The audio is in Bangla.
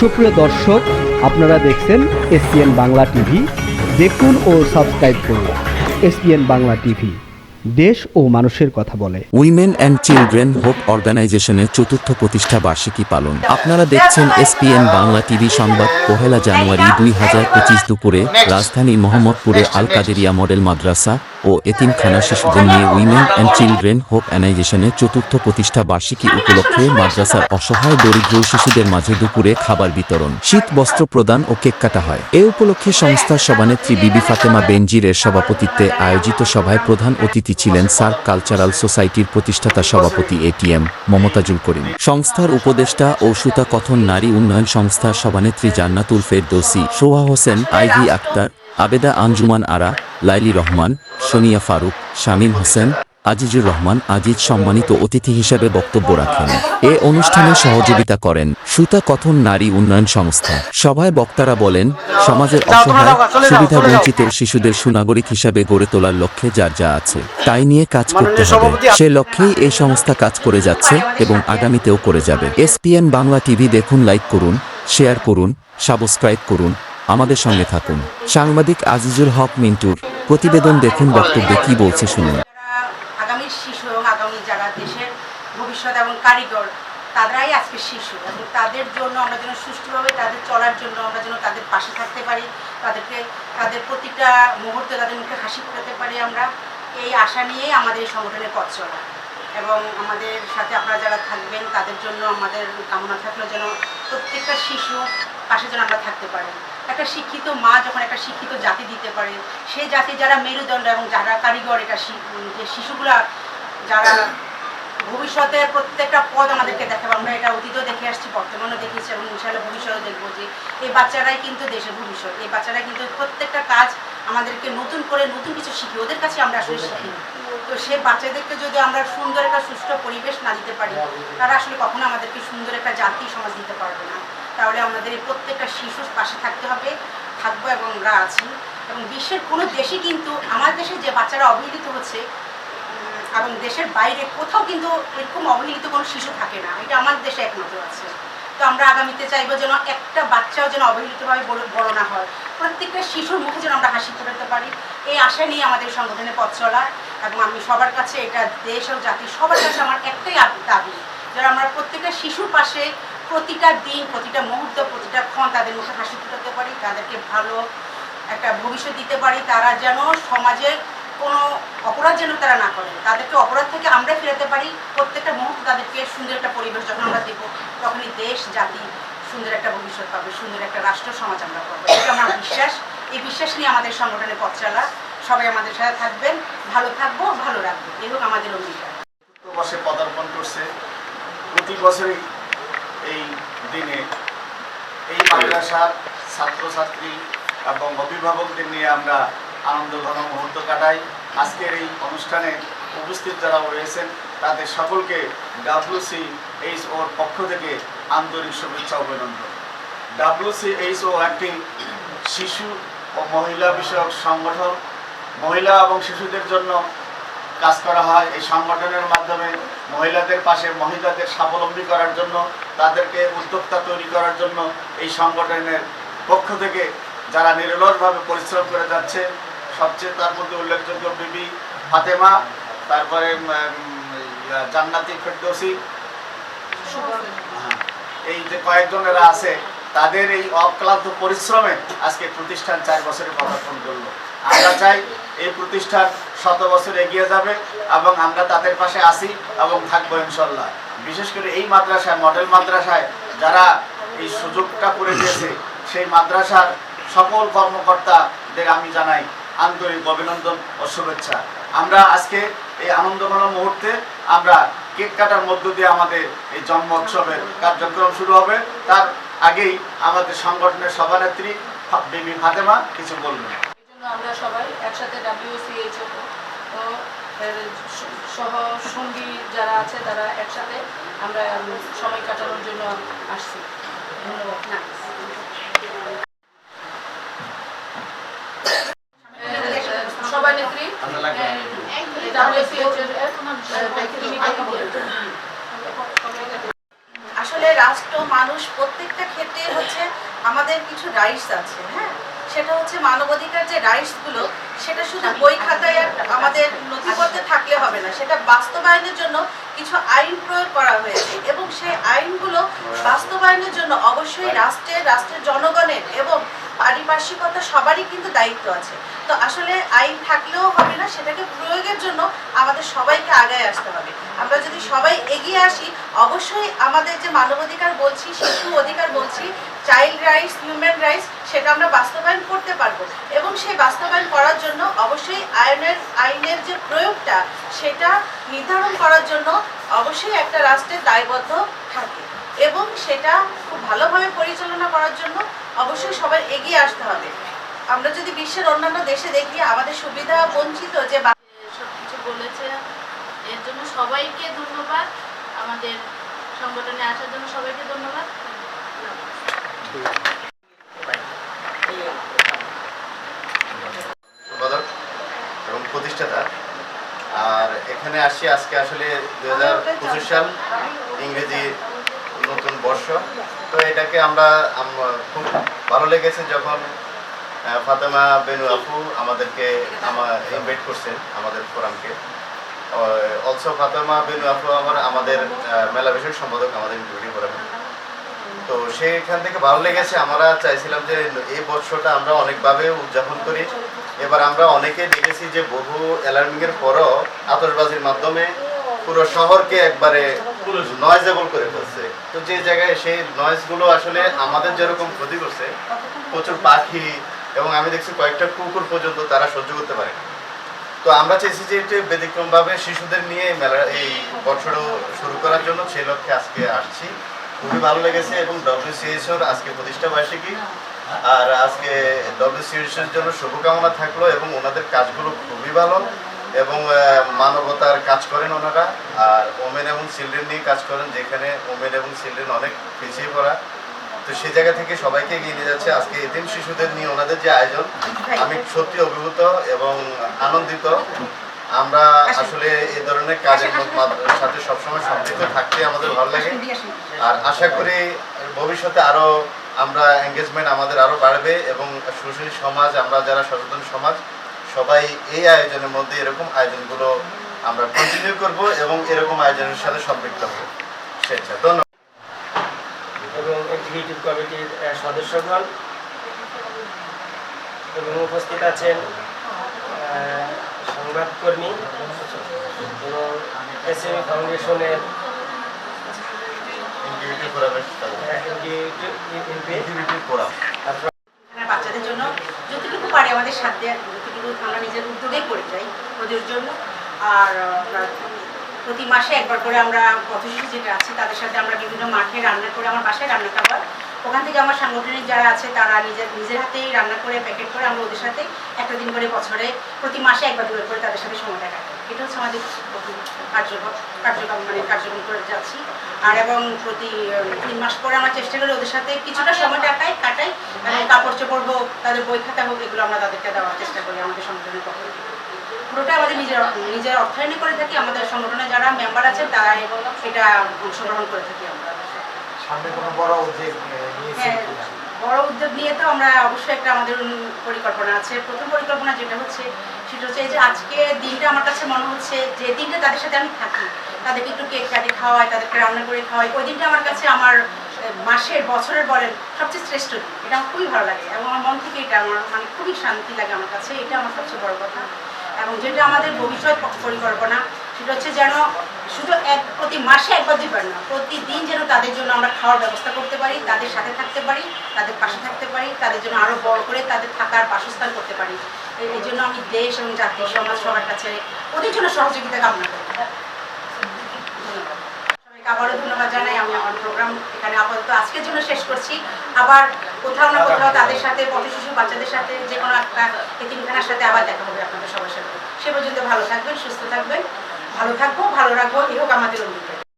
সুপ্রিয় দর্শক, আপনারা দেখছেন এসপিএন বাংলা টিভি। দেখুন ও সাবস্ক্রাইব করুন এসপিএন বাংলা টিভি। দেশ ও মানুষের কথা বলে। উইমেন অ্যান্ড চিলড্রেন হোপ অর্গানাইজেশনের চতুর্থ প্রতিষ্ঠা বার্ষিকী পালন। আপনারা দেখছেন এসপিএন বাংলা টিভি সংবাদ, পহেলা জানুয়ারি দুই হাজার পঁচিশ দুপুরে রাজধানী মোহাম্মদপুরে আল কাদেরিয়া মডেল মাদ্রাসা ও এতিমখানা শিশুদের নিয়ে উইমেন অ্যান্ড চিলড্রেন হোপ অর্গানাইজেশনের চতুর্থ প্রতিষ্ঠা বার্ষিকী উপলক্ষে মাদ্রাসার অসহায় দরিদ্র শিশুদের মাঝে দুপুরে খাবার বিতরণ, শীত বস্ত্র প্রদান ও কেক কাটা হয়। এ উপলক্ষে সংস্থার সভানেত্রী বিবি ফাতেমা বেনজিরের সভাপতিত্বে আয়োজিত সভায় প্রধান অতিথি ছিলেন সার্ক কালচারাল সোসাইটির প্রতিষ্ঠাতা সভাপতি এটিএম মমতাজুল করিম। সংস্থার উপদেষ্টা ও সুতা কথন নারী উন্নয়ন সংস্থার সভানেত্রী জান্নাতুল ফেরদৌসি, সোহা হোসেন, আইভি আক্তার আবেদা আঞ্জুমান আরা লাইলি রহমান সোনিয়া ফারুক শামীম হোসেন আজিজুর রহমান আজিজ সম্মানিত অতিথি হিসেবে বক্তব্য রাখেন। এ অনুষ্ঠানে সহযোগিতা করেন সুতা কথন নারী উন্নয়ন সংস্থা। সভায় বক্তারা বলেন সমাজের অসহায় সুবিধা বঞ্চিত শিশুদের সুনাগরিক হিসাবে গড়ে তোলার লক্ষ্যে যার যা আছে তাই নিয়ে কাজ করতে হবে। সে লক্ষ্যেই এই সংস্থা কাজ করে যাচ্ছে এবং আগামীতেও করে যাবে। এসপিএন বাংলা টিভি দেখুন লাইক করুন শেয়ার করুন সাবস্ক্রাইব করুন আমাদের সঙ্গে থাকুন। সাংবাদিক আজিজুল হক মিন্টুর প্রতিবেদন দেখুন বক্তব্যে কি বলছে শুনুন। যারা আগামীর শিশু এবং আগামী যারা দেশের ভবিষ্যৎ এবং কারিগর, তারাই আজকে শিশু এবং তাদের জন্য আমরা যেন সুষ্ঠুভাবে তাদের চলার জন্য আমরা যেন তাদের পাশে থাকতে পারি, তাদেরকে, তাদের প্রতিটা মুহূর্তে তাদের মুখে হাসি ফোটাতে পারি আমরা, এই আশা নিয়েই আমাদের এই সংগঠনের পথ চলা। এবং আমাদের সাথে আপনারা যারা থাকবেন, তাদের জন্য আমাদের কামনা থাকল যেন প্রত্যেকটা শিশু পাশে যেন আমরা থাকতে পারি। একটা শিক্ষিত মা যখন একটা শিক্ষিত জাতি দিতে পারে, সেই জাতি যারা মেরুদণ্ড এবং যারা কারিগর, এটা যে শিশুগুলা যারা ভবিষ্যতে প্রত্যেকটা পদ আমাদেরকে দেখাবে, আমরা এটা অতীতেও দেখে আসছি, বর্তমানেও দেখেছি এবং ইনশাল্লাহ ভবিষ্যতেও দেখব যে এই বাচ্চারাই কিন্তু দেশের ভবিষ্যৎ, এই বাচ্চারাই কিন্তু প্রত্যেকটা কাজ আমাদেরকে নতুন করে নতুন কিছু শিখি, ওদের কাছে আমরা আসলে শিখি তো সে বাচ্চাদেরকে যদি আমরা সুন্দর একটা সুষ্ঠু পরিবেশ না দিতে পারি, তারা আসলে কখনো আমাদেরকে সুন্দর একটা জাতি, সমাজ দিতে পারবে না। তাহলে আমাদের এই প্রত্যেকটা শিশুর পাশে থাকতে হবে, থাকব এবং আমরা আছি। এবং বিশ্বের কোনো দেশই কিন্তু, আমার দেশে যে বাচ্চারা অবহেলিত হচ্ছে এবং দেশের বাইরে কোথাও কিন্তু এরকম অবহেলিত কোনো শিশু থাকে না। এটা আমার দেশে একমাত্র আছে। তো আমরা আগামীতে চাইব যেন একটা বাচ্চাও যেন অবহেলিতভাবে বড়- না হয়। প্রত্যেকটা শিশুর মুখে যেন আমরা হাসি ফোটাতে পারি। এই আশা নিয়ে আমাদের সংগঠনের পথ চলা। এবং আমি সবার কাছে এটা দেশ ও জাতি সবার কাছে আমার একটাই দাবি, যেন আমরা প্রত্যেকটা শিশুর পাশে প্রতিটা দিন, প্রতিটা মুহূর্ত, প্রতিটা ক্ষণ তাদের মুখে হাসি ফুটাতে পারি, তাদেরকে ভালো একটা ভবিষ্যৎ দিতে পারি, তারা যেন সমাজের কোনো অপরাধ যেন তারা না করে। তাদেরকে অপরাধ থেকে আমরা ফেরাতে পারি। প্রত্যেকটা মুহূর্তে তাদেরকে সুন্দর একটা পরিবেশ যখন আমরা দেবো, তখনই দেশ, জাতি সুন্দর একটা ভবিষ্যৎ পাবে, সুন্দর একটা রাষ্ট্র, সমাজ আমরা পাবো। এটা আমার বিশ্বাস। এই বিশ্বাস নিয়ে আমাদের সংগঠনের পথ চলা। সবাই আমাদের সাথে থাকবেন। ভালো থাকব, ভালো রাখব। এই হোক আমাদের অঙ্গীকার। পদার্পণ করছে। প্রতি বছরই এই দিনে এই মাদ্রাসার ছাত্রছাত্রী এবং অভিভাবকদের নিয়ে আমরা আনন্দ ঘন মুহূর্ত কাটাই। আজকের এই অনুষ্ঠানে উপস্থিত যারা রয়েছেন, তাদের সকলকে ডাব্লিউসি এইচ ওর পক্ষ থেকে আন্তরিক শুভেচ্ছা অভিনন্দন। ডাব্লিউসি এইচ ও একটি শিশু ও মহিলা বিষয়ক সংগঠন। মহিলা এবং শিশুদের জন্য কাজ করা হয়। এই সংগঠনের মাধ্যমে মহিলাদের পাশে মহিলাদের স্বাবলম্বী করার জন্য তাদেরকে উদ্যোক্তা তৈরি করার জন্য এই সংগঠনের পক্ষ থেকে যারা নিরলসভাবে পরিশ্রম করে যাচ্ছে সবচেয়ে তার মধ্যে উল্লেখযোগ্য বিবি ফাতেমা তারপরে জান্নাতি ফেরদৌসি। হ্যাঁ, এই যে কয়েকজনেরা আছে তাদের এই অক্লান্ত পরিশ্রমে আজকে প্রতিষ্ঠান চার বছরে পদার্পণ করল। আমরা চাই এই প্রতিষ্ঠান শত বছর এগিয়ে যাবে এবং আমরা তাদের পাশে আসি এবং থাকব ইনশাল্লাহ। বিশেষ করে এই মাদ্রাসায়, মডেল মাদ্রাসায় যারা এই সুযোগটা করে দিয়েছে, সেই মাদ্রাসার সকল কর্মকর্তাদের আমি জানাই আন্তরিক অভিনন্দন ও শুভেচ্ছা। আমরা আজকে এই আনন্দঘন মুহূর্তে আমরা কেক কাটার মধ্য দিয়ে আমাদের এই জন্ম উৎসবের কার্যক্রম শুরু হবে। তার আগেই আমাদের সংগঠনের সভানেত্রী বিবি ফাতেমা কিছু বলবেন। আমরা সবাই একসাথে ডাব্লিউসিএইচও ও সহ সঙ্গী যারা আছে, তারা একসাথে আমরা সময় কাটানোর জন্য আসছি। ধন্যবাদ। আসলে রাষ্ট্র, মানুষ প্রত্যেকটা ক্ষেত্রে হচ্ছে আমাদের কিছু রাইটস আছে হ্যাঁ? সেটা হচ্ছে মানবাধিকার যে রাইটসগুলো সেটা শুধু বই খাতায় আর আমাদের নথিপত্রে থাকলে হবে না। সেটা বাস্তবায়নের জন্য কিছু আইন প্রয়োগ করা হয়েছে এবং সেই আইনগুলো বাস্তবায়নের জন্য অবশ্যই রাষ্ট্রের রাষ্ট্রের জনগণের এবং পারিপার্শ্বিকতা সবারই কিন্তু দায়িত্ব আছে। তো আসলে আইন থাকলেও হবে না, সেটাকে প্রয়োগের জন্য আমাদের সবাইকে আগায় আসতে হবে। আমরা যদি সবাই এগিয়ে আসি, অবশ্যই আমাদের যে মানবাধিকার বলছি, শিশু অধিকার বলছি চাইল্ড রাইটস, হিউম্যান রাইটস, সেটা আমরা বাস্তবায়ন করতে পারব। এবং সেই বাস্তবায়ন করার জন্য অবশ্যই আইনের আইনের যে প্রয়োগটা, সেটা নির্ধারণ করার জন্য অবশ্যই একটা রাষ্ট্রের দায়বদ্ধ থাকে। এবং সেটা খুব ভালোভাবে পরিচালনা করার জন্য অবশ্যই সবাই এগিয়ে আসতে হবে। আমরা যদি বিশ্বের অন্যান্য দেশে দেখি, আমাদের সুবিধা বঞ্চিত যে সব কিছু বলেছে, এর জন্য সবাইকে ধন্যবাদ। আমাদের সংগঠনে আসার জন্য সবাইকে ধন্যবাদ। এখানে আসছি আজকে আসলে দু হাজার পঁচিশ সাল ইংরেজি নতুন বর্ষ। তো এটাকে আমরা খুব ভালো লেগেছে যখন ফাতেমা বেনু আপু আমাদেরকে ইনভাইট করছেন আমাদের ফোরামকে। অলসো ফাতেমা বেনু আপু আমার আমাদের মেলা বিষয়ক সম্পাদক আমাদের ভিডিও ফোরামে তো সেইখান থেকে ভালো লেগেছে। আমরা চাইছিলাম যে এই বর্ষটা আমরা অনেকভাবে উদযাপন করি। এবার আমরা অনেকে দেখেছি যে বহু অ্যালার্মিং এর পরও আতশবাজির মাধ্যমে পুরো শহরকে একবারে নয়েজেবল করে ফেলছে। তো যে জায়গায় সেই নয়েজগুলো আসলে আমাদের যেরকম ক্ষতি করছে, প্রচুর পাখি এবং আমি দেখছি কয়েকটা কুকুর পর্যন্ত তারা সহ্য করতে পারে। তো আমরা চাইছি যে একটু ব্যতিক্রমভাবে শিশুদের নিয়ে মেলা এই বছরও শুরু করার জন্য সেই লক্ষ্যে আজকে আসছি। খুবই ভালো লেগেছে এবং ডব্লিউসিএসওর আজকে প্রতিষ্ঠা বার্ষিকী। আর আজকে ডব্লিউসিএসওর জন্য শুভকামনা থাকল এবং ওনাদের কাজগুলো খুবই ভালো এবং মানবতার কাজ করেন ওনারা। আর ওমেন এবং চিলড্রেন নিয়ে কাজ করেন, যেখানে ওমেন এবং চিলড্রেন অনেক পিছিয়ে পড়া। তো সেই জায়গা থেকে সবাইকে এগিয়ে নিয়ে যাচ্ছে। আজকে এদিন শিশুদের নিয়ে ওনাদের যে আয়োজন, আমি সত্যি অভিভূত এবং আনন্দিত। আমরা আসলে এই ধরনের কাজের সাথে সবসময় সম্পৃক্ত থাকতে আমাদের ভালো লাগে। আর আশা করি ভবিষ্যতে আরও আমরা এঙ্গেজমেন্ট আমাদের আরও বাড়বে এবং সুশীল সমাজ আমরা যারা সচেতন সমাজ সবাই এই আয়োজনের মধ্যে এরকম আয়োজনগুলো আমরা কন্টিনিউ করব এবং এরকম আয়োজনের সাথে সম্পৃক্ত হব। স্বেচ্ছা ধন্যবাদ। এবং এক্সিকিউটিভ কমিটির সদস্যগণ এবং উপস্থিত আছেন আহ, সংবাদকর্মী এবং এস ফাউন্ডেশনের এখানে বাচ্চাদের জন্য যতটুকু পারে আমাদের সাথে যতটুকু আমরা নিজের উদ্যোগেই করে যাই ওদের জন্য। আর প্রতি মাসে একবার করে আমরা যেটা আছে তাদের সাথে আমরা বিভিন্ন মাঠে রান্না করে আমার বাসায় রান্নাটা হয় ওখান থেকে আমার সাংগঠনিক যারা আছে তারা নিজের নিজের হাতেই রান্না করে প্যাকেট করে আমরা ওদের সাথে একটা দিন করে বছরে প্রতি মাসে একবার দুবার করে তাদের সাথে সময়টা কাটাই। এটা হচ্ছে আমাদের কার্যক্রম কার্যক্রম মানে কার্যক্রম করে যাচ্ছি। আর এবং প্রতি তিন মাস পরে আমরা চেষ্টা করি ওদের সাথে কিছুটা সময় কাটাই কাটাই এবং কাপড় চোপড় হোক তাদের বই খাতা হোক এগুলো আমরা তাদেরকে দেওয়ার চেষ্টা করি আমাদের সংগঠনের পক্ষ থেকে। পুরোটা আমাদের নিজের নিজের অর্থায়নে করে থাকি। আমাদের সংগঠনে যারা মেম্বার আছেন তারা এটা অংশগ্রহণ করে থাকি আমরা। সামনে কোনো বড় উদ্যোগ নিয়েছেন হ্যাঁ, বড় উদ্যোগ নিয়ে তো আমরা অবশ্যই একটা আমাদের পরিকল্পনা আছে। প্রথম পরিকল্পনা যেটা হচ্ছে সেটা হচ্ছে এই যে আজকে দিনটা আমার কাছে মনে হচ্ছে যে দিনটা তাদের সাথে আমি থাকি। তাদেরকে একটু কেক কাটে খাওয়াই তাদেরকে রান্না করে খাওয়াই। ওই দিনটা আমার কাছে আমার মাসের বছরের বলেন সবচেয়ে শ্রেষ্ঠ দিন। এটা আমার খুবই ভালো লাগে এবং আমার মন থেকে এটা আমার মানে খুবই শান্তি লাগে আমার কাছে। এটা আমার সবচেয়ে বড় কথা। এবং যেটা আমাদের ভবিষ্যৎ পরিকল্পনা সেটা হচ্ছে যেন শুধু এক, প্রতি মাসে একবার দুইবার না, প্রতিদিন যেন তাদের জন্য আমরা খাওয়ার ব্যবস্থা করতে পারি, তাদের সাথে থাকতে পারি, তাদের পাশে থাকতে পারি, তাদের জন্য আরও বড় করে তাদের থাকার বাসস্থান করতে পারি। এই- জন্য আমি দেশ এবং জাতি, সমাজ, সবার কাছে ওদের জন্য সহযোগিতা কামনা করি। আবারও ধন্যবাদ জানাই, আমি আমার প্রোগ্রাম এখানে আপাতত আজকের জন্য শেষ করছি। আবার কোথাও না কোথাও তাদের সাথে পথ শিশু বাচ্চাদের সাথে যে কোনো একটা সাথে আবার দেখা হবে আপনাদের সবার সাথে। সে পর্যন্ত ভালো থাকবেন, সুস্থ থাকবেন। ভালো থাকব ভালো রাখব এই হোক আমাদের অঙ্গীকার